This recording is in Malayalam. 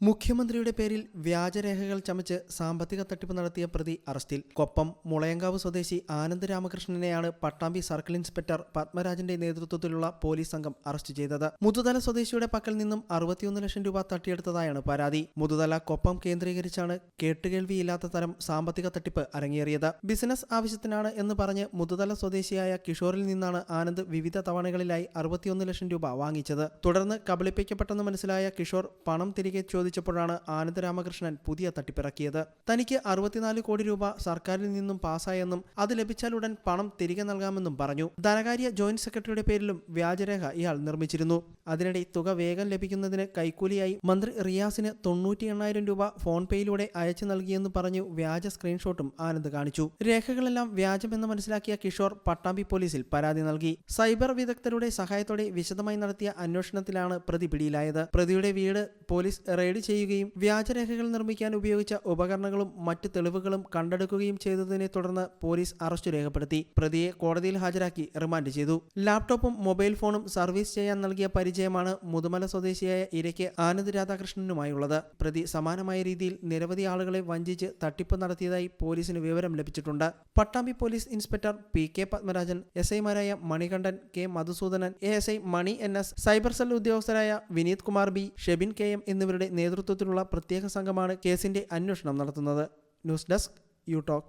മുഖ്യമന്ത്രിയുടെ പേരിൽ വ്യാജരേഖകൾ ചമച്ച് സാമ്പത്തിക തട്ടിപ്പ് നടത്തിയ പ്രതി അറസ്റ്റിൽ കൊപ്പം മുളയങ്കാവ് സ്വദേശി ആനന്ദ് രാമകൃഷ്ണനെയാണ് പട്ടാമ്പി സർക്കിൾ ഇൻസ്പെക്ടർ പത്മരാജന്റെ നേതൃത്വത്തിലുള്ള പോലീസ് സംഘം അറസ്റ്റ് ചെയ്തത്. മുതുതല സ്വദേശിയുടെ പക്കൽ നിന്നും അറുപത്തിയൊന്ന് ലക്ഷം രൂപ തട്ടിയെടുത്തതായാണ് പരാതി. മുതുതല കൊപ്പം കേന്ദ്രീകരിച്ചാണ് കേട്ടുകേൾവിയില്ലാത്ത തരം സാമ്പത്തിക തട്ടിപ്പ് അരങ്ങേറിയത്. ബിസിനസ് ആവശ്യത്തിനാണ് എന്ന് പറഞ്ഞ് മുതുതല സ്വദേശിയായ കിഷോറിൽ നിന്നാണ് ആനന്ദ് വിവിധ തവണകളിലായി അറുപത്തിയൊന്ന് ലക്ഷം രൂപ വാങ്ങിച്ചത്. തുടർന്ന് കബളിപ്പിക്കപ്പെട്ടെന്ന് മനസ്സിലായ കിഷോർ പണം തിരികെ ചോദിച്ചപ്പോഴാണ് ആനന്ദ രാമകൃഷ്ണൻ പുതിയ തട്ടിപ്പിറക്കിയത്. തനിക്ക് അറുപത്തിനാല് കോടി രൂപ സർക്കാരിൽ നിന്നും പാസ്സായെന്നും അത് ലഭിച്ചാൽ ഉടൻ പണം തിരികെ നൽകാമെന്നും പറഞ്ഞു. ധനകാര്യ ജോയിന്റ് സെക്രട്ടറിയുടെ പേരിലും വ്യാജരേഖ ഇയാൾ നിർമ്മിച്ചിരുന്നു. അതിനിടെ തുക വേഗം ലഭിക്കുന്നതിന് കൈക്കൂലിയായി മന്ത്രി റിയാസിന് തൊണ്ണൂറ്റി എണ്ണായിരം രൂപ ഫോൺ പേയിലൂടെ അയച്ചു നൽകിയെന്ന് പറഞ്ഞു വ്യാജ സ്ക്രീൻഷോട്ടും ആനന്ദ് കാണിച്ചു. രേഖകളെല്ലാം വ്യാജമെന്ന് മനസ്സിലാക്കിയ കിഷോർ പട്ടാമ്പി പോലീസിൽ പരാതി നൽകി. സൈബർ വിദഗ്ധരുടെ സഹായത്തോടെ വിശദമായി നടത്തിയ അന്വേഷണത്തിലാണ് പ്രതി പിടിയിലായത്. പ്രതിയുടെ വീട് പോലീസ് റെയ്ഡ് ചെയ്യുകയും വ്യാജരേഖകൾ നിർമ്മിക്കാൻ ഉപയോഗിച്ച ഉപകരണങ്ങളും മറ്റ് തെളിവുകളും കണ്ടെടുക്കുകയും ചെയ്തതിനെ തുടർന്ന് പോലീസ് അറസ്റ്റ് രേഖപ്പെടുത്തി. പ്രതിയെ കോടതിയിൽ ഹാജരാക്കി റിമാൻഡ് ചെയ്തു. ലാപ്ടോപ്പും മൊബൈൽ ഫോണും സർവീസ് ചെയ്യാൻ നൽകിയ പരിചയമാണ് മുതുമല സ്വദേശിയായ ഇരയ്ക്ക് ആനന്ദ് രാധാകൃഷ്ണനുമായുള്ളത്. പ്രതി സമാനമായ രീതിയിൽ നിരവധി ആളുകളെ വഞ്ചിച്ച് തട്ടിപ്പ് നടത്തിയതായി പോലീസിന് വിവരം ലഭിച്ചിട്ടുണ്ട്. Pattambi police inspector P K Padmarajan S ഐമാരായ Manikandan K Madhusoodanan A S I Mani N S cyber cell ഉദ്യോഗസ്ഥരായ Vineeth Kumar B Shebin K M എന്നിവരുടെ നേതൃത്വത്തിലുള്ള പ്രത്യേക സംഘമാണ് കേസിന്റെ അന്വേഷണം നടത്തുന്നത്. News desk you talk.